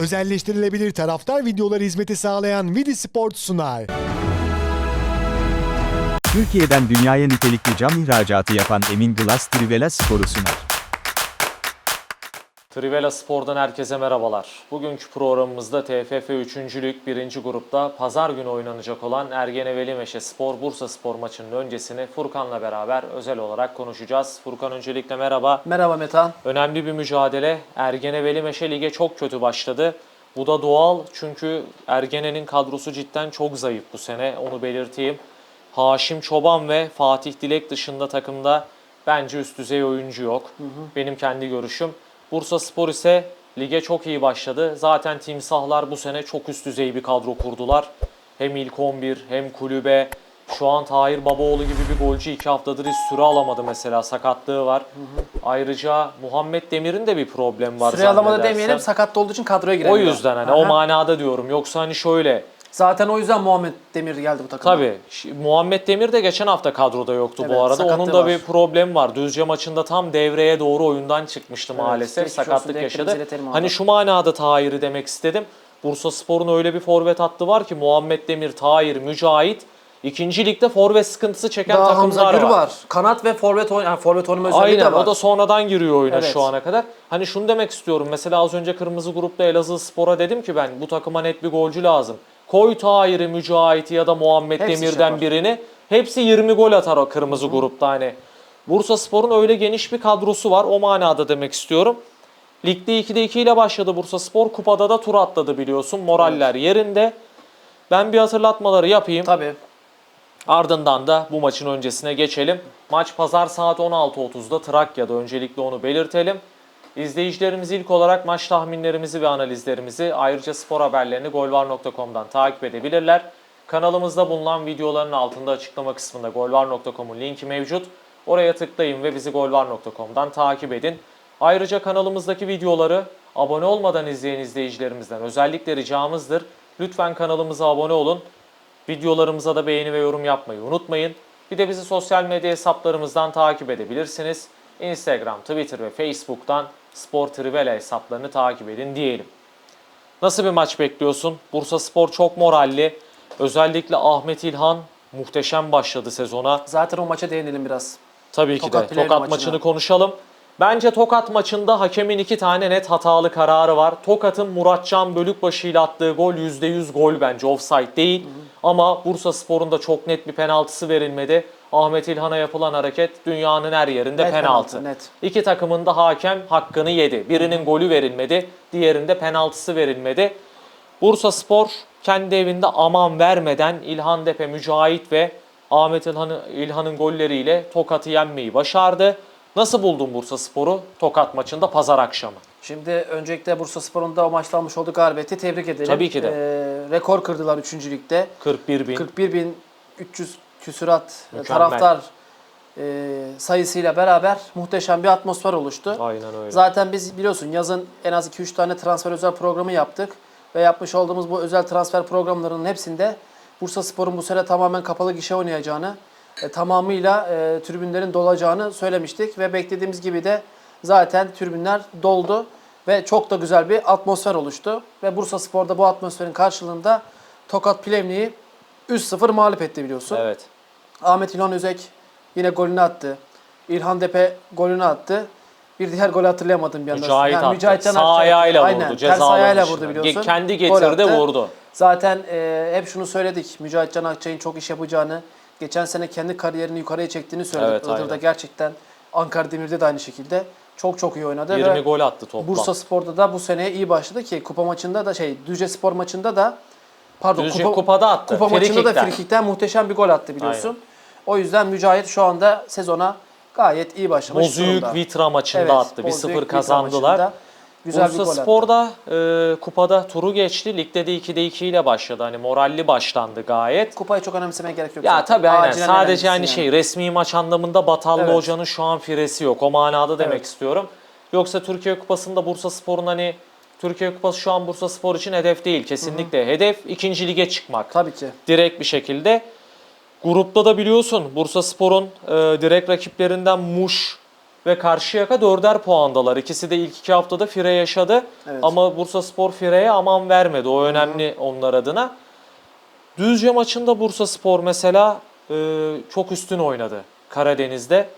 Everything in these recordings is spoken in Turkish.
Özelleştirilebilir taraftar videoları hizmeti sağlayan Vidi Sport sunar. Türkiye'den dünyaya nitelikli cam ihracatı yapan Emin Glass Trivela Spor'u sunar. Trivela Spor'dan herkese merhabalar. Bugünkü programımızda TFF 3. Lig 1. grupta pazar günü oynanacak olan Ergeneveli Meşe Spor Bursa Spor maçının öncesini Furkan'la beraber özel olarak konuşacağız. Furkan öncelikle merhaba. Merhaba Metan. Önemli bir mücadele. Ergeneveli Meşe lige çok kötü başladı. Bu da doğal çünkü Ergene'nin kadrosu cidden çok zayıf bu sene onu belirteyim. Haşim Çoban ve Fatih Dilek dışında takımda bence üst düzey oyuncu yok. Benim kendi görüşüm. Bursa Spor ise lige çok iyi başladı. Zaten Timsahlar bu sene çok üst düzey bir kadro kurdular. Hem ilk 11 hem kulübe. Şu an Tahir Babaoğlu gibi bir golcü iki haftadır hiç süre alamadı mesela sakatlığı var. Ayrıca Muhammed Demir'in de bir problem var Süre zannedersem. demeyelim sakat olduğu için kadroya O giremiyor. yüzden hani Aha. o manada diyorum. Yoksa hani şöyle Zaten o yüzden Muhammed Demir geldi bu takıma. Tabii. Ş- Muhammed Demir de geçen hafta kadroda yoktu Evet, bu arada. sakatlığı Onun da var. bir problem var. Düzce maçında tam devreye doğru oyundan çıkmıştı maalesef. geçmiş olsun, Sakatlık yaşadı. iletelim. Hani şu manada Tahir'i demek istedim. Bursa Spor'un öyle bir forvet hattı var ki Muhammed Demir, Tahir, Mücahit. İkinci ligde forvet sıkıntısı çeken Daha takımlar Hamza Gür var. var. Kanat ve forvet oyn yani forvet oynama özelliği Aynen de var. o da sonradan giriyor oyuna Evet. şu ana kadar. Hani şunu demek istiyorum. Mesela az önce Kırmızı Grup'ta Elazığ Spor'a dedim ki ben bu takıma net bir golcü lazım. Koy Tahir'i, Mücahit'i ya da Muhammed Hepsi Demir'den yapar. birini. Hepsi 20 gol atar o Kırmızı Grup'ta hani. Bursa Spor'un öyle geniş bir kadrosu var. O manada demek istiyorum. Ligde 2'de 2 ile başladı Bursa Spor. Kupada da tur atladı biliyorsun. Moraller yerinde. Ben bir hatırlatmaları yapayım. Tabii. Ardından da bu maçın öncesine geçelim. Maç pazar saat 16.30'da Trakya'da öncelikle onu belirtelim. İzleyicilerimiz ilk olarak maç tahminlerimizi ve analizlerimizi ayrıca spor haberlerini golvar.com'dan takip edebilirler. Kanalımızda bulunan videoların altında açıklama kısmında golvar.com'un linki mevcut. Oraya tıklayın ve bizi golvar.com'dan takip edin. Ayrıca kanalımızdaki videoları abone olmadan izleyen izleyicilerimizden özellikle ricamızdır. Lütfen kanalımıza abone olun. Videolarımıza da beğeni ve yorum yapmayı unutmayın. Bir de bizi sosyal medya hesaplarımızdan takip edebilirsiniz. Instagram, Twitter ve Facebook'tan Spor Trivela hesaplarını takip edin diyelim. Nasıl bir maç bekliyorsun? Bursa Spor çok moralli. Özellikle Ahmet İlhan muhteşem başladı sezona. Zaten o maça değinelim biraz. Tabii ki Tokat de Tokat maçına. maçını konuşalım. Bence Tokat maçında hakemin iki tane net hatalı kararı var. Tokat'ın Muratcan Bölükbaşı ile attığı gol %100 gol bence offside değil. Ama Bursa Spor'un da çok net bir penaltısı verilmedi. Ahmet İlhan'a yapılan hareket dünyanın her yerinde Net penaltı. penaltı, net. İki takımın da hakem hakkını yedi. Birinin golü verilmedi, diğerinde penaltısı verilmedi. Bursa Spor kendi evinde aman vermeden İlhan Depe, Mücahit ve Ahmet İlhan'ın İlhan'ın golleriyle Tokat'ı yenmeyi başardı. Nasıl buldun Bursa Spor'u Tokat maçında pazar akşamı? Şimdi öncelikle Bursa Spor'un da o maçta almış olduğu galibiyeti tebrik edelim. Tabii ki de. Ee, rekor kırdılar 3. ligde. 41 bin. 41.300 küsurat e, Mükemmel. taraftar e, sayısıyla beraber muhteşem bir atmosfer oluştu. Aynen öyle. Zaten biz biliyorsun yazın en az 2-3 tane transfer özel programı yaptık. Ve yapmış olduğumuz bu özel transfer programlarının hepsinde Bursa Spor'un bu sene tamamen kapalı gişe oynayacağını, e, tamamıyla e, tribünlerin dolacağını söylemiştik. Ve beklediğimiz gibi de zaten tribünler doldu ve çok da güzel bir atmosfer oluştu. Ve Bursa Spor'da bu atmosferin karşılığında Tokat Plevni'yi 3-0 mağlup etti biliyorsun. Evet. Ahmet İlhan Özek yine golünü attı. İlhan Depe golünü attı. Bir diğer golü hatırlayamadım bir anda. Mücahit attı. Mücahitcan Sağ attı. ayağıyla Aynen, vurdu. Ters ayağıyla vurdu biliyorsun. Kendi Gol getirdi vurdu. Zaten e, hep şunu söyledik. Mücahitcan Akçay'ın çok iş yapacağını, geçen sene kendi kariyerini yukarıya çektiğini söyledik. Evet, Iğdır'da aynen. gerçekten Ankara Demir'de de aynı şekilde çok çok iyi oynadı. 20 ve gol attı toplam. Bursa Spor'da da bu seneye iyi başladı ki kupa maçında da şey Düzce Spor maçında da pardon Düzce kupada attı. Kupa maçında da Frikikten. muhteşem bir gol attı biliyorsun. O yüzden Mücahit şu anda sezona gayet iyi başlamış Bozüyük durumda. Vitra maçında Evet, attı. Bozüyük 1-0 Vitra kazandılar. maçında Güzel bir Bursa attı. Spor'da e, kupada turu geçti. Ligde de 2'de 2 ile başladı. Hani moralli başlandı gayet. Kupayı çok önemsemeye gerek yok. Ya zaten. tabii aynen. Acilen Sadece hani yani. şey resmi maç anlamında Batallı Evet. Hoca'nın şu an firesi yok. O manada demek Evet. istiyorum. Yoksa Türkiye Kupası'nda Bursa Spor'un hani Türkiye Kupası şu an Bursa Spor için hedef değil. Kesinlikle hedef ikinci lige çıkmak. Tabii ki. Direkt bir şekilde. Grupta da biliyorsun Bursa Spor'un e, direkt rakiplerinden Muş ve Karşıyaka dörder puandalar. İkisi de ilk iki haftada fire yaşadı. Evet. Ama Bursa Spor fireye aman vermedi. O önemli onlar adına. Düzce maçında Bursa Spor mesela e, çok üstün oynadı Karadeniz'de.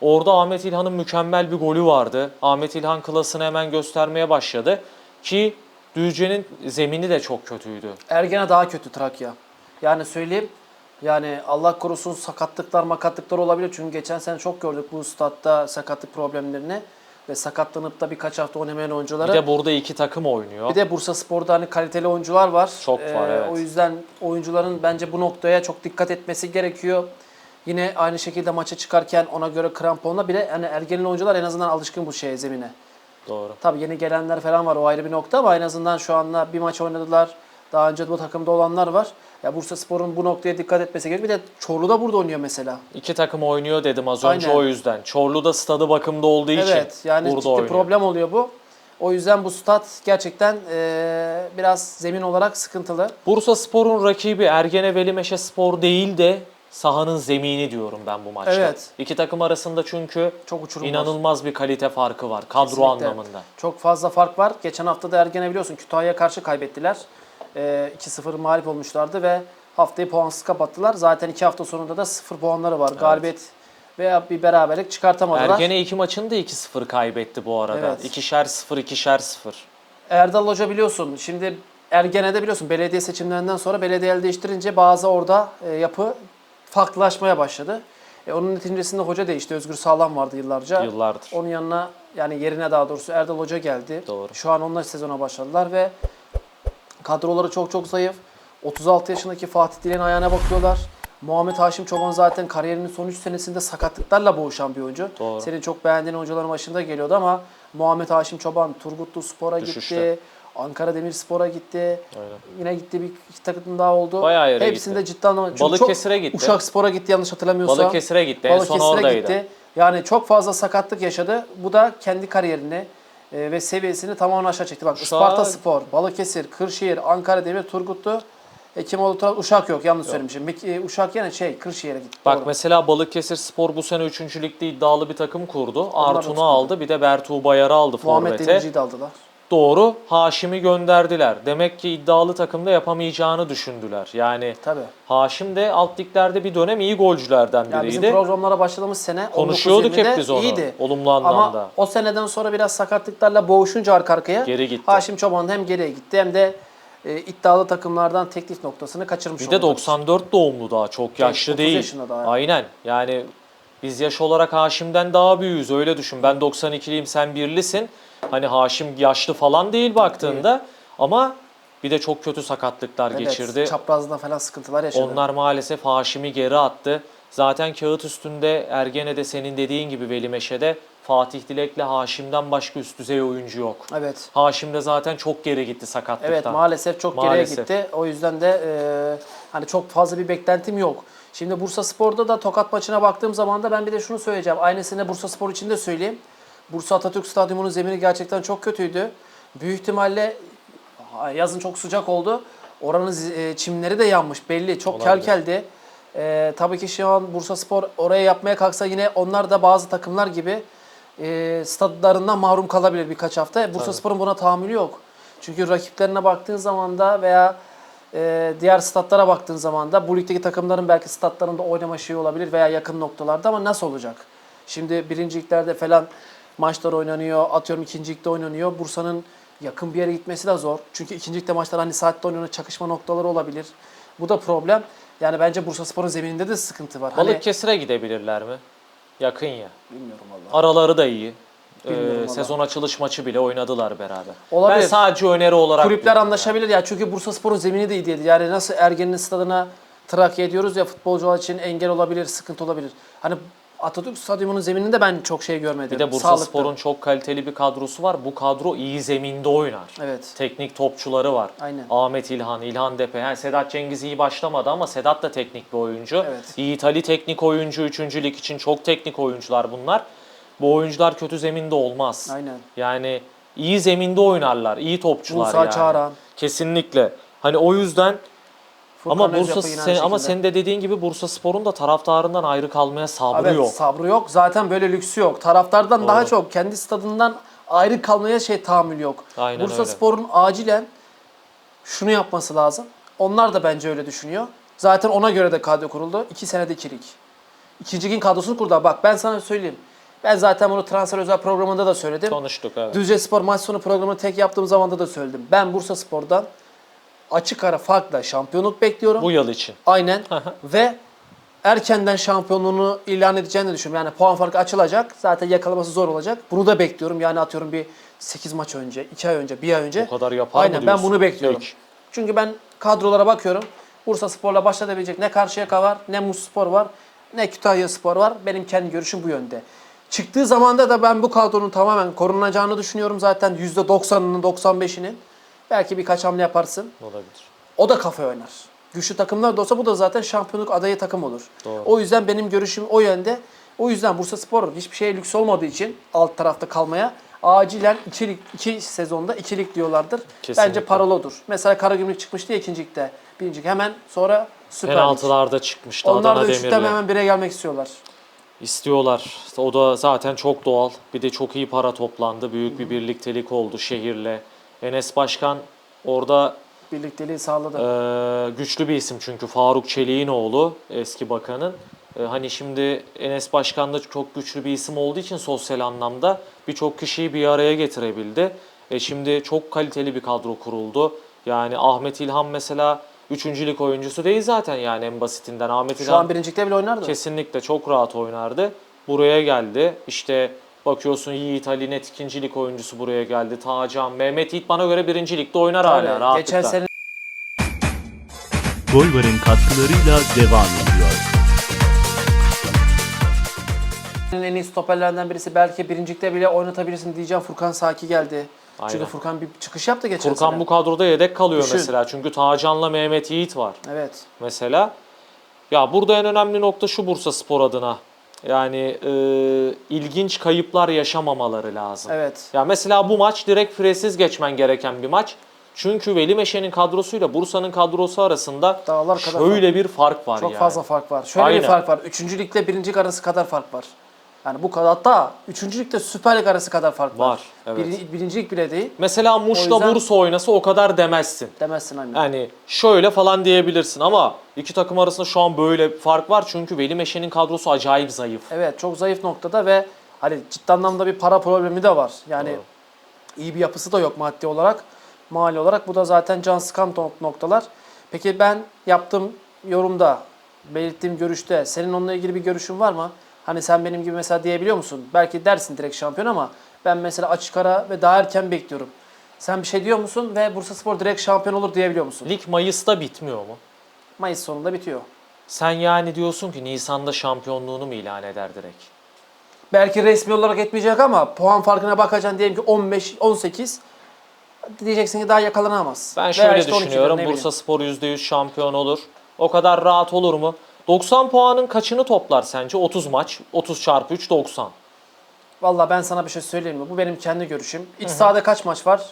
Orada Ahmet İlhan'ın mükemmel bir golü vardı. Ahmet İlhan klasını hemen göstermeye başladı. Ki Düzce'nin zemini de çok kötüydü. Ergene daha kötü Trakya. Yani söyleyeyim. Yani Allah korusun sakatlıklar makatlıklar olabilir. Çünkü geçen sene çok gördük bu statta sakatlık problemlerini. Ve sakatlanıp da birkaç hafta oynamayan oyuncuları. Bir de burada iki takım oynuyor. Bir de Bursa Spor'da hani kaliteli oyuncular var. Ee, Çok var, evet. O yüzden oyuncuların bence bu noktaya çok dikkat etmesi gerekiyor. Yine aynı şekilde maça çıkarken ona göre kramponla bile hani ergenli oyuncular en azından alışkın bu şeye zemine. Doğru. Tabii yeni gelenler falan var o ayrı bir nokta ama en azından şu anda bir maç oynadılar. Daha önce bu takımda olanlar var. Ya Bursa Spor'un bu noktaya dikkat etmesi gerekiyor. Bir de Çorlu da burada oynuyor mesela. İki takım oynuyor dedim az önce Aynen. o yüzden. Çorlu'da stadı bakımda olduğu için Evet yani burada ciddi oynuyor. problem oluyor bu. O yüzden bu stat gerçekten eee, biraz zemin olarak sıkıntılı. Bursa Spor'un rakibi Ergene Velimeşe Spor değil de sahanın zemini diyorum ben bu maçta. Evet. İki takım arasında çünkü Çok uçurum var. inanılmaz bir kalite farkı var kadro Kesinlikle. anlamında. Çok fazla fark var. Geçen hafta da Ergene biliyorsun Kütahya'ya karşı kaybettiler. Ee, 2-0 mağlup olmuşlardı ve haftayı puansız kapattılar. Zaten iki hafta sonunda da 0 puanları var. Galibiyet veya bir beraberlik çıkartamadılar. Ergene iki maçını da 2-0 kaybetti bu arada. Evet. İkişer 0, ikişer 0. Erdal Hoca biliyorsun şimdi Ergene'de biliyorsun belediye seçimlerinden sonra belediye el değiştirince bazı orada e, yapı farklılaşmaya başladı. E, onun neticesinde hoca değişti. Özgür Sağlam vardı yıllarca. Yıllardır. Onun yanına yani yerine daha doğrusu Erdal Hoca geldi. Doğru. Şu an onlar sezona başladılar ve kadroları çok çok zayıf. 36 yaşındaki Fatih Dilen ayağına bakıyorlar. Muhammed Haşim Çoban zaten kariyerinin son 3 senesinde sakatlıklarla boğuşan bir oyuncu. Doğru. Senin çok beğendiğin oyuncuların başında geliyordu ama Muhammed Haşim Çoban Turgutlu Spor'a gitti. Ankara Demirspor'a gitti. Öyle. Yine gitti bir iki takım daha oldu. Bayağı yere Hepsinde gitti. ciddi anlamda. Balıkesir'e gitti. Uşak Spor'a gitti yanlış hatırlamıyorsam. Balıkesir'e gitti. En son Balıkesir'e oradaydı. gitti. Yani çok fazla sakatlık yaşadı. Bu da kendi kariyerini e, ve seviyesini tamamen aşağı çekti. Bak Isparta Spor, Balıkesir, Kırşehir, Ankara Demir, Turgutlu, Ekimoğlu, Tra- Uşak yok yanlış söylemişim. Mik- e, Uşak yani şey Kırşehir'e gitti. Bak Doğru. mesela Balıkesir Spor bu sene 3. ligde iddialı bir takım kurdu. Artun'u aldı bir de Bertuğ Bayar'ı aldı Muhammed forvete. Demirci'yi de aldılar. Doğru Haşim'i gönderdiler. Demek ki iddialı takımda yapamayacağını düşündüler. Yani Tabii. Haşim de alt liglerde bir dönem iyi golcülerden Ya bizim biriydi. programlara başladığımız sene Konuşuyorduk 19-20'de hep biz onu. iyiydi. Olumlu Ama anlamda. o seneden sonra biraz sakatlıklarla boğuşunca arka arkaya Geri gitti. Haşim Çoban hem geriye gitti hem de e, iddialı takımlardan teklif noktasını kaçırmış Bir de oldu. 94 doğumlu daha çok yaşlı 30 değil. yaşında daha. Aynen. Yani biz yaş olarak Haşim'den daha büyüğüz öyle düşün. Ben 92'liyim sen birlisin. Hani Haşim yaşlı falan değil baktığında ama bir de çok kötü sakatlıklar Evet, geçirdi. Çaprazda falan sıkıntılar yaşadı. Onlar maalesef Haşim'i geri attı. Zaten kağıt üstünde Ergene'de senin dediğin gibi Veli Meşe'de Fatih Dilek'le Haşim'den başka üst düzey oyuncu yok. Evet. Haşim de zaten çok geri gitti sakatlıktan. Evet maalesef çok Maalesef. geriye gitti. O yüzden de e, hani çok fazla bir beklentim yok. Şimdi Bursa Spor'da da Tokat maçına baktığım zaman da ben bir de şunu söyleyeceğim. Aynısını Bursa Spor için de söyleyeyim. Bursa Atatürk Stadyumu'nun zemini gerçekten çok kötüydü. Büyük ihtimalle yazın çok sıcak oldu. Oranın e, çimleri de yanmış belli. Çok Olabilir. kelkeldi. E, tabii ki şu an Bursa Spor oraya yapmaya kalksa yine onlar da bazı takımlar gibi e, stadlarından mahrum kalabilir birkaç hafta. Bursa Spor'un buna tahammülü yok. Çünkü rakiplerine baktığın zaman da veya e, diğer statlara baktığın zaman da bu ligdeki takımların belki statlarında oynama şeyi olabilir veya yakın noktalarda ama nasıl olacak? Şimdi birinci liglerde falan maçlar oynanıyor, atıyorum ikinci ligde oynanıyor. Bursa'nın yakın bir yere gitmesi de zor. Çünkü ikinci ligde maçlar hani saatte oynanıyor, çakışma noktaları olabilir. Bu da problem. Yani bence Bursa Spor'un zemininde de sıkıntı var. Hani, Balıkesir'e gidebilirler mi? Yakın ya. bilmiyorum valla. Araları da iyi. Ee, Bilmiyorum valla. sezon açılış maçı bile oynadılar beraber. Olabilir. Ben sadece öneri olarak Kulüpler diyorum anlaşabilir ya çünkü Bursa Spor'un zemini de iyi değil. Yani nasıl Ergen'in stadına Trakya ediyoruz ya futbolcular için engel olabilir, sıkıntı olabilir. Hani Atatürk Stadyumu'nun zemininde ben çok şey görmedim. Bir de Bursa Sağlıklı. Spor'un çok kaliteli bir kadrosu var. Bu kadro iyi zeminde oynar. Evet. Teknik topçuları var. Aynen. Ahmet İlhan, İlhan Depe. Yani Sedat Cengiz iyi başlamadı ama Sedat da teknik bir oyuncu. Evet. Yiğit Ali teknik oyuncu. Üçüncü lig için çok teknik oyuncular bunlar. Bu oyuncular kötü zeminde olmaz. Aynen. Yani iyi zeminde oynarlar. iyi topçular Musa yani. Çağran. Kesinlikle. Hani o yüzden Ama Furkan Bursa yine aynı sen, ama senin de dediğin gibi Bursa Spor'un da taraftarından ayrı kalmaya sabrı Evet yok. sabrı yok. Zaten böyle lüksü yok. Taraftardan daha çok kendi stadından ayrı kalmaya şey tahammül yok. Aynen Bursa öyle. Spor'un acilen şunu yapması lazım. Onlar da bence öyle düşünüyor. Zaten ona göre de kadro kuruldu. İki senede ikilik. İkinci ligin kadrosunu kurdu. Bak ben sana söyleyeyim. Ben zaten bunu transfer özel programında da söyledim. Konuştuk evet. Düzce Spor maç sonu programını tek yaptığım zamanda da söyledim. Ben Bursa Spor'dan açık ara farkla şampiyonluk bekliyorum. Bu yıl için. Aynen. Ve erkenden şampiyonluğunu ilan edeceğini düşünüyorum. Yani puan farkı açılacak. Zaten yakalaması zor olacak. Bunu da bekliyorum. Yani atıyorum bir 8 maç önce, 2 ay önce, 1 ay önce. Bu kadar yapar mı Aynen ben diyorsun? bunu bekliyorum. Peki. Çünkü ben kadrolara bakıyorum. Bursa Spor'la başlatabilecek ne Karşıyaka var, ne Muş Spor var, ne Kütahya Spor var. Benim kendi görüşüm bu yönde. Çıktığı zamanda da ben bu kadronun tamamen korunacağını düşünüyorum zaten %90'ının 95'inin. Belki birkaç hamle yaparsın. Olabilir. O da kafa oynar. Güçlü takımlar da olsa bu da zaten şampiyonluk adayı takım olur. Doğru. O yüzden benim görüşüm o yönde. O yüzden Bursa Spor hiçbir şeye lüks olmadığı için alt tarafta kalmaya acilen iki, iki sezonda ikilik diyorlardır. Kesinlikle. Bence paralı odur. Mesela Karagümrük çıkmıştı ya ikincilikte. Birincilik hemen sonra Süper Lig. Penaltılarda çıkmıştı Onlar Adana da üçten Demir'le. hemen bire gelmek istiyorlar. İstiyorlar. O da zaten çok doğal. Bir de çok iyi para toplandı. Büyük bir birliktelik oldu şehirle. Enes Başkan orada Birlikteliği sağladı. Ee, güçlü bir isim çünkü Faruk Çelik'in oğlu eski bakanın. Ee, hani şimdi Enes Başkan da çok güçlü bir isim olduğu için sosyal anlamda birçok kişiyi bir araya getirebildi. E şimdi çok kaliteli bir kadro kuruldu. Yani Ahmet İlhan mesela 3. lig oyuncusu değil zaten yani en basitinden. Ahmet Şu İlhan an birincilikte bile oynardı. kesinlikle çok rahat oynardı. Buraya geldi. İşte bakıyorsun Yiğit Ali Net 2. lig oyuncusu buraya geldi. Tacan, Mehmet Yiğit bana göre 1. ligde oynar Tabii, hala rahatlıkla. Geçen sene Golvar'ın katkılarıyla devam ediyor. en iyi stoperlerden birisi belki birincilikte bile oynatabilirsin diyeceğim. Furkan Saki geldi. Aynen. Çünkü Furkan bir çıkış yaptı geçen Furkan sene. bu kadroda yedek kalıyor Düşün. mesela. Çünkü Tacan'la Mehmet Yiğit var Evet. mesela. Ya burada en önemli nokta şu Bursa Spor adına. Yani e, ilginç kayıplar yaşamamaları lazım. Evet. Ya mesela bu maç direkt fresiz geçmen gereken bir maç. Çünkü Veli Meşe'nin kadrosuyla Bursa'nın kadrosu arasında Dağlar kadar şöyle bir fark var Çok yani. fazla fark var. Şöyle Aynen. bir fark var. Üçüncü ligde birinci arası kadar fark var. Yani bu kadar hatta üçüncü ligde Süper Lig arası kadar fark var. Var, evet. Biri- birinci lig bile değil. Mesela Muş'la yüzden- Bursa oynasa o kadar demezsin. Demezsin aynen. Yani şöyle falan diyebilirsin ama iki takım arasında şu an böyle bir fark var çünkü Veli Meşe'nin kadrosu acayip zayıf. Evet çok zayıf noktada ve hani ciddi anlamda bir para problemi de var. Yani Doğru. iyi bir yapısı da yok maddi olarak, mali olarak. Bu da zaten can sıkan nok- noktalar. Peki ben yaptığım yorumda, belirttiğim görüşte senin onunla ilgili bir görüşün var mı? Hani sen benim gibi mesela diyebiliyor musun? Belki dersin direkt şampiyon ama ben mesela açık ara ve daha erken bekliyorum. Sen bir şey diyor musun ve Bursaspor direkt şampiyon olur diyebiliyor musun? Lig Mayıs'ta bitmiyor mu? Mayıs sonunda bitiyor. Sen yani diyorsun ki Nisan'da şampiyonluğunu mu ilan eder direkt? Belki resmi olarak etmeyecek ama puan farkına bakacaksın diyelim ki 15 18 diyeceksin ki daha yakalanamaz. Ben şöyle işte 12'dir, düşünüyorum. Bursa Spor %100 şampiyon olur. O kadar rahat olur mu? 90 puanın kaçını toplar sence? 30 maç. 30 çarpı 3 90. Vallahi ben sana bir şey söyleyeyim mi? Bu benim kendi görüşüm. İç sahada kaç maç var?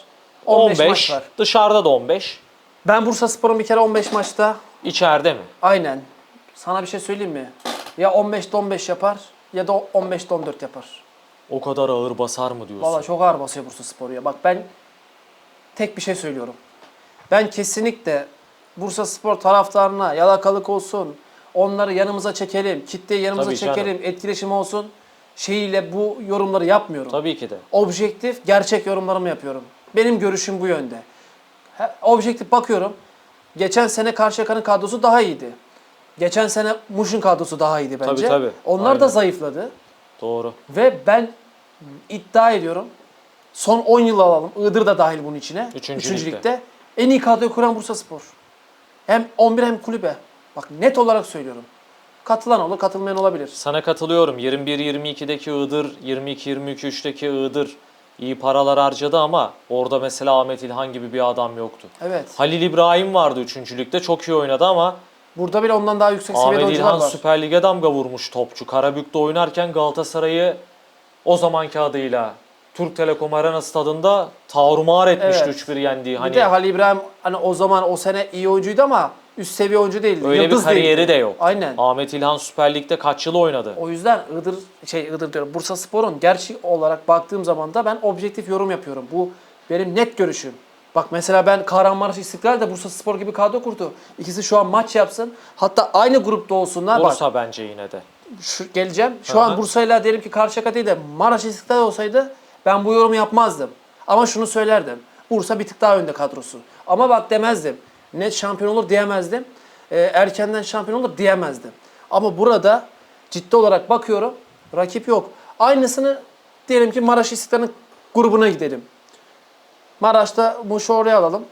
15, 15. maç var. Dışarıda da 15. Ben Bursa Spor'un bir kere 15 maçta İçeride mi? aynen. Sana bir şey söyleyeyim mi? Ya 15'te 15 yapar ya da 15'te 14 yapar. O kadar ağır basar mı diyorsun? Vallahi çok ağır basıyor Bursa Spor ya. Bak ben tek bir şey söylüyorum. Ben kesinlikle Bursa Spor taraftarına yalakalık olsun, onları yanımıza çekelim, kitleyi yanımıza Tabii canım. çekelim, etkileşim olsun şeyiyle bu yorumları yapmıyorum. Tabii ki de. Objektif, gerçek yorumlarımı yapıyorum. Benim görüşüm bu yönde. Objektif bakıyorum. Geçen sene Karşıyaka'nın kadrosu daha iyiydi. Geçen sene Muş'un kadrosu daha iyiydi bence. Tabii, tabii. Onlar da Aynen. zayıfladı. Doğru. Ve ben iddia ediyorum. Son 10 yıl alalım. Iğdır da dahil bunun içine. Üçüncü Üçüncü ligde. ligde. En iyi kadroyu kuran Bursa Spor. Hem 11 hem kulübe. Bak net olarak söylüyorum. Katılan olur, katılmayan olabilir. Sana katılıyorum. 21-22'deki Iğdır, 22-23'teki Iğdır iyi paralar harcadı ama orada mesela Ahmet İlhan gibi bir adam yoktu. Evet. Halil İbrahim vardı 3. ligde. Çok iyi oynadı ama Burada bile ondan daha yüksek seviyede Ahmet oyuncular İlhan var. Süper Lig'e damga vurmuş topçu. Karabük'te oynarken Galatasaray'ı o zamanki adıyla Türk Telekom Arena stadında tarumar etmişti Evet. 3-1 yendiği. Bir Hani de Halil İbrahim hani o zaman o sene iyi oyuncuydu ama üst seviye oyuncu değildi. öyle Yıldız bir kariyeri değildi. de yok. Aynen. Ahmet İlhan Süper Lig'de kaç yıl oynadı? O yüzden Iğdır şey Iğdır diyorum. Bursa Spor'un gerçek olarak baktığım zaman da ben objektif yorum yapıyorum. Bu benim net görüşüm. Bak mesela ben Kahramanmaraş İstiklal de Bursa Spor gibi kadro kurdu. İkisi şu an maç yapsın. Hatta aynı grupta olsunlar. Bak Bursa bence yine de. şu, geleceğim. Şu Hı an. Bursa'yla diyelim ki Karşıyaka değil de Maraş İstiklal olsaydı ben bu yorumu yapmazdım. Ama şunu söylerdim. Bursa bir tık daha önde kadrosu. Ama bak demezdim. Net şampiyon olur diyemezdim. Ee, erkenden şampiyon olur diyemezdim. Ama burada ciddi olarak bakıyorum. Rakip yok. Aynısını diyelim ki Maraş İstiklal'in grubuna gidelim. Maraş'ta Muş'u oraya alalım.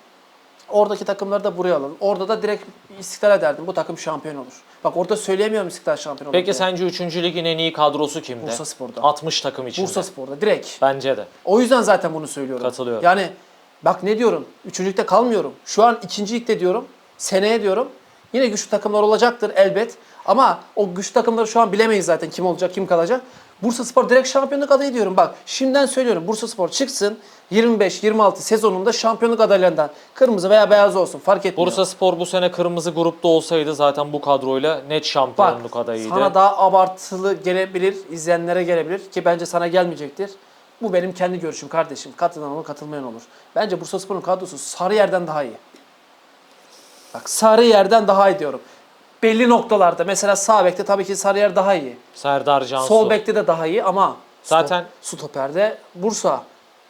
Oradaki takımları da buraya alalım. Orada da direkt İstiklal ederdim. Bu takım şampiyon olur. Bak orada söyleyemiyorum İstiklal şampiyon olur. Peki diye. sence 3. ligin en iyi kadrosu kimde? Bursa Spor'da. 60 takım içinde. Bursa Spor'da direkt. Bence de. O yüzden zaten bunu söylüyorum. Katılıyorum. Yani bak ne diyorum? Üçüncülükte kalmıyorum. Şu an ikincilikte diyorum. Seneye diyorum. Yine güçlü takımlar olacaktır elbet. Ama o güçlü takımları şu an bilemeyiz zaten kim olacak, kim kalacak. Bursa Spor direkt şampiyonluk adayı diyorum. Bak şimdiden söylüyorum. Bursa Spor çıksın 25-26 sezonunda şampiyonluk adaylarından. Kırmızı veya beyaz olsun fark etmiyor. Bursa Spor bu sene kırmızı grupta olsaydı zaten bu kadroyla net Bak şampiyonluk adayıydı. sana daha abartılı gelebilir, izleyenlere gelebilir ki bence sana gelmeyecektir. Bu benim kendi görüşüm kardeşim. Katılan olur, katılmayan olur. Bence Bursaspor'un kadrosu Sarıyer'den daha iyi. Bak Sarıyer'den daha iyi diyorum. Belli noktalarda mesela sağ bekte tabii ki Sarıyer daha iyi. Serdar Cansu. Sol bekte de daha iyi ama Zaten- sto- stoperde Bursa.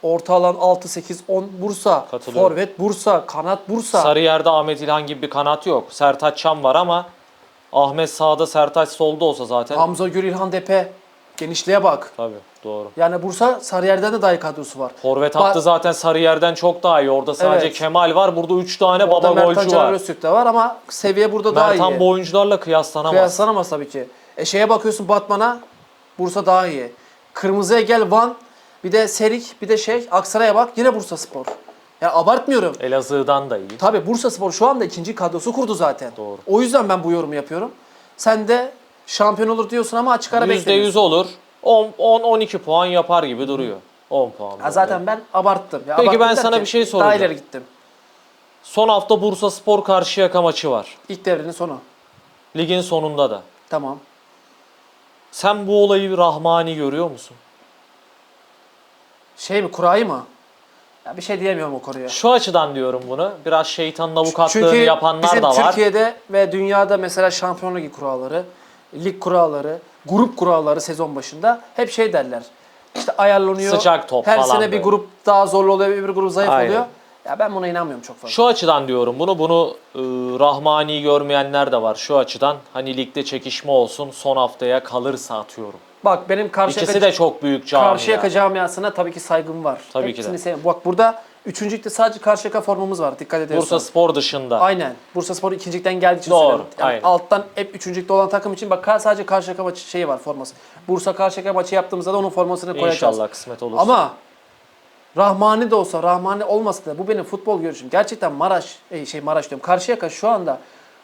Orta alan 6 8 10 Bursa. Forvet Bursa, kanat Bursa. Sarıyer'de Ahmet İlhan gibi bir kanat yok. Sertaç Çam var ama Ahmet sağda Sertaç solda olsa zaten. Hamza Gül İlhan Depe. Genişliğe bak. Tabii doğru. Yani Bursa Sarıyer'den de daha iyi kadrosu var. Forvet Ba- hattı zaten Sarıyer'den çok daha iyi. Orada sadece Evet. Kemal var. Burada 3 tane baba Orada Mertan golcü Caner var. Öztürk de var ama seviye burada daha Mertan iyi. bu oyuncularla kıyaslanamaz. Kıyaslanamaz tabii ki. E şeye bakıyorsun Batman'a Bursa daha iyi. Kırmızıya gel Van bir de Serik bir de şey Aksaray'a bak yine Bursa Spor. Yani abartmıyorum. Elazığ'dan da iyi. Tabii Bursa Spor şu anda ikinci kadrosu kurdu zaten. Doğru. O yüzden ben bu yorumu yapıyorum. Sen de şampiyon olur diyorsun ama açık ara %100 beklemiyorsun. olur. 10-12 puan yapar gibi duruyor. 10 puan. Ha, zaten ben abarttım. Ya Peki ben sana bir şey Daha soracağım. ileri gittim. Son hafta Bursa Spor Karşıyaka maçı var. İlk devrenin sonu. Ligin sonunda da. Tamam. Sen bu olayı rahmani görüyor musun? Şey mi kurayı mı? Ya bir şey diyemiyorum o konuya. Şu açıdan diyorum bunu. Biraz şeytanın avukatlığını Çünkü yapanlar bizim da var. Türkiye'de ve dünyada mesela Şampiyonlar Ligi kuralları, lig kuralları, grup kuralları sezon başında hep şey derler. İşte ayarlanıyor. Sıcak top Her falan sene bir böyle. grup daha zorlu oluyor, bir grup zayıf Aynen. oluyor. Ya ben buna inanmıyorum çok fazla. Şu açıdan diyorum bunu. Bunu e, rahmani görmeyenler de var. Şu açıdan hani ligde çekişme olsun son haftaya kalırsa atıyorum. Bak benim karşı İkisi de çok büyük camia. Karşıyaka camiasına tabii ki saygım var. Tabii ki Hepsini de. seviyorum. Bak burada üçüncülükte sadece Karşıyaka formamız var. Dikkat ediyorsan. Bursa Spor dışında. Aynen. Bursa Spor ikincilikten geldiği için Doğru, söylüyorum. Yani aynen. alttan hep üçüncülükte olan takım için bak sadece Karşıyaka maçı şeyi var forması. Bursa Karşıyaka maçı yaptığımızda da onun formasını koyacağız. İnşallah kısmet olursa. Ama Rahmani de olsa, Rahmani olmasa da bu benim futbol görüşüm. Gerçekten Maraş, e, şey Maraş diyorum. Karşıyaka şu anda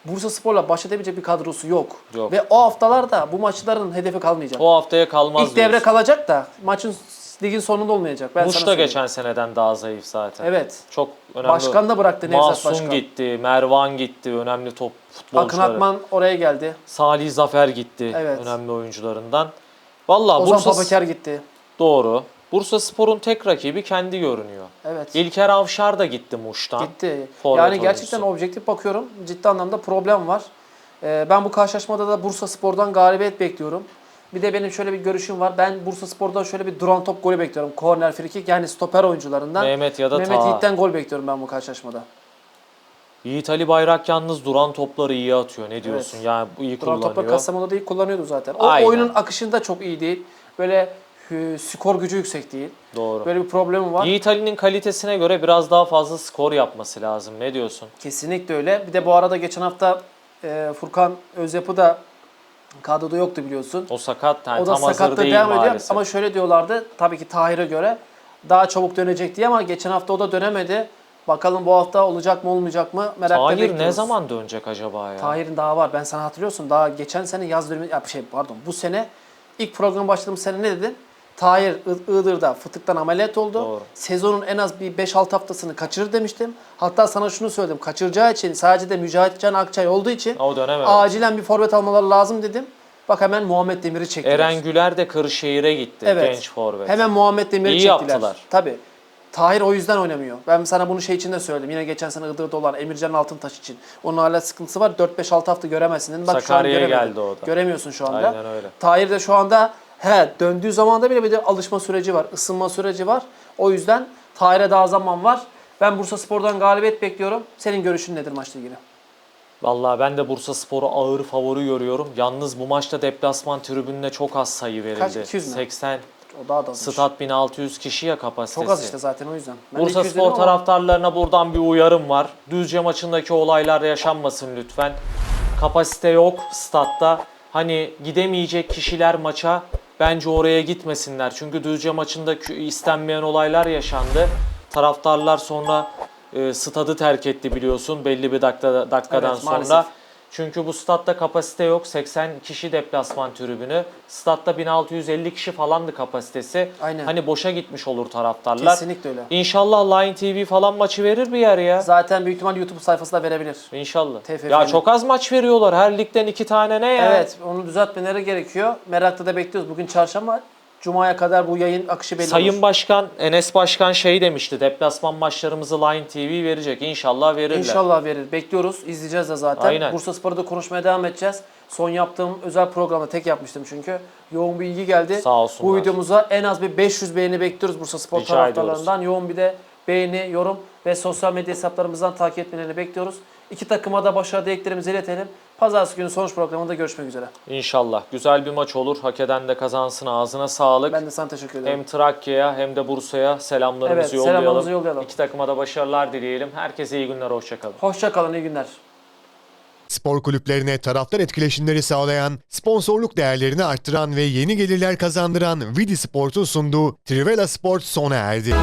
Bursa Spor'la baş edebilecek bir kadrosu yok. Yok. Ve o haftalarda bu maçların hedefi kalmayacak. o haftaya kalmaz İlk devre diyorsun. kalacak da maçın ligin sonunda olmayacak. Ben Muş sana da geçen seneden daha zayıf zaten. Evet. Çok önemli. Başkan da bıraktı Nevzat Masum Başkan. gitti, Mervan gitti, önemli top Akın futbolcuları. Akman oraya geldi. Salih Zafer gitti, Evet. önemli oyuncularından. Valla Ozan Bursa Papaker gitti. doğru. Bursa Spor'un tek rakibi kendi görünüyor. Evet. İlker Avşar da gitti Muş'tan. Gitti. Forvet yani gerçekten oyuncusu. objektif bakıyorum. Ciddi anlamda problem var. Ee, ben bu karşılaşmada da Bursa Spor'dan galibiyet bekliyorum. Bir de benim şöyle bir görüşüm var. Ben Bursa Spor'dan şöyle bir duran top golü bekliyorum. Korner, frikik yani stoper oyuncularından. Mehmet ya da Mehmet Taha. Yiğit'ten gol bekliyorum ben bu karşılaşmada. Yiğit Ali Bayrak yalnız duran topları iyi atıyor. Ne diyorsun? Yani bu iyi Duran kullanıyor. topla Kastamonu'da iyi kullanıyordu zaten. O Aynen. oyunun akışında çok iyi değil. Böyle e, skor gücü yüksek değil. Doğru. Böyle bir problemi var. Yiğit Ali'nin kalitesine göre biraz daha fazla skor yapması lazım. Ne diyorsun? Kesinlikle öyle. Bir de bu arada geçen hafta e, Furkan Özyapı da kadroda yoktu biliyorsun. O sakat yani o da tam hazır değil devam ediyor. maalesef. Ama şöyle diyorlardı tabii ki Tahir'e göre daha çabuk dönecek diye ama geçen hafta o da dönemedi. Bakalım bu hafta olacak mı olmayacak mı merakla Tahir bekliyoruz. ne zaman dönecek acaba ya? Tahir'in daha var. Ben sana hatırlıyorsun. Daha geçen sene yaz dönemi, ya şey pardon bu sene ilk program başladığım sene ne dedim? Tahir Iğdır'da fıtıktan ameliyat oldu. Doğru. Sezonun en az bir 5-6 haftasını kaçırır demiştim. Hatta sana şunu söyledim. Kaçıracağı için sadece de Mücahit Can Akçay olduğu için O dönem evet. acilen bir forvet almaları lazım dedim. Bak hemen Muhammed Demir'i çektiler. Eren Güler de Kırşehir'e gitti. Evet. Genç forvet. Hemen Muhammed Demir'i İyi çektiler. yaptılar. Tabii. Tahir o yüzden oynamıyor. Ben sana bunu şey için de söyledim. Yine geçen sene Iğdır'da olan Emircan Altıntaş için. Onun hala sıkıntısı var. 4-5-6 hafta göremezsin. Bak Sakarya'ya geldi o da. Göremiyorsun şu anda. Aynen öyle. Tahir de şu anda he döndüğü zamanda bile bir de alışma süreci var. ısınma süreci var. O yüzden Tahir'e daha zaman var. Ben Bursa Spor'dan galibiyet bekliyorum. Senin görüşün nedir maçla ilgili? Vallahi ben de Bursa Spor'u ağır favori görüyorum. Yalnız bu maçta deplasman tribününe çok az sayı verildi. Kaç? 200 mü? 80. O daha da azmış. Stat 1600 kişi ya kapasitesi. Çok az işte zaten o yüzden. Ben Bursa 200 Spor ama taraftarlarına buradan bir uyarım var. Düzce maçındaki olaylar yaşanmasın lütfen. Kapasite yok statta. Hani gidemeyecek kişiler maça bence oraya gitmesinler. Çünkü Düzce maçında istenmeyen olaylar yaşandı. Taraftarlar sonra e, stadı terk etti biliyorsun belli bir dakika, dakikadan Evet, sonra. maalesef. Çünkü bu statta kapasite yok. 80 kişi deplasman tribünü. Statta 1650 kişi falandı kapasitesi. Aynen. Hani boşa gitmiş olur taraftarlar. Kesinlikle öyle. İnşallah Line TV falan maçı verir bir yer ya. Zaten büyük ihtimal YouTube sayfasında verebilir. İnşallah. TFF'nin. Ya çok az maç veriyorlar. Her ligden iki tane ne ya? Evet, onu düzeltmeleri gerekiyor. Merakla da bekliyoruz. Bugün çarşamba, Cuma'ya kadar bu yayın akışı belli Sayın olur. Başkan, Enes Başkan şey demişti. Deplasman maçlarımızı Line TV verecek. İnşallah verirler. İnşallah verir. Bekliyoruz. İzleyeceğiz de zaten. Aynen. Bursa Spor'da da konuşmaya devam edeceğiz. Son yaptığım özel programda tek yapmıştım çünkü. Yoğun bir ilgi geldi. Sağ olsunlar. Bu videomuza en az bir 500 beğeni bekliyoruz Bursa Spor Rica taraftarlarından. Yoğun bir de beğeni, yorum ve sosyal medya hesaplarımızdan takip etmelerini bekliyoruz. İki takıma da başarı dileklerimizi iletelim. Pazartesi günü sonuç programında görüşmek üzere. İnşallah. Güzel bir maç olur. Hak eden de kazansın. Ağzına sağlık. Ben de sana teşekkür ederim. Hem Trakya'ya hem de Bursa'ya selamlarımızı Evet, yollayalım. selamlarımızı yollayalım. İki takıma da başarılar dileyelim. Herkese iyi günler. Hoşçakalın. Hoşça kalın, iyi günler. Spor kulüplerine taraftar etkileşimleri sağlayan, sponsorluk değerlerini arttıran ve yeni gelirler kazandıran Vidi Sport'un sunduğu Trivela Sport sona erdi.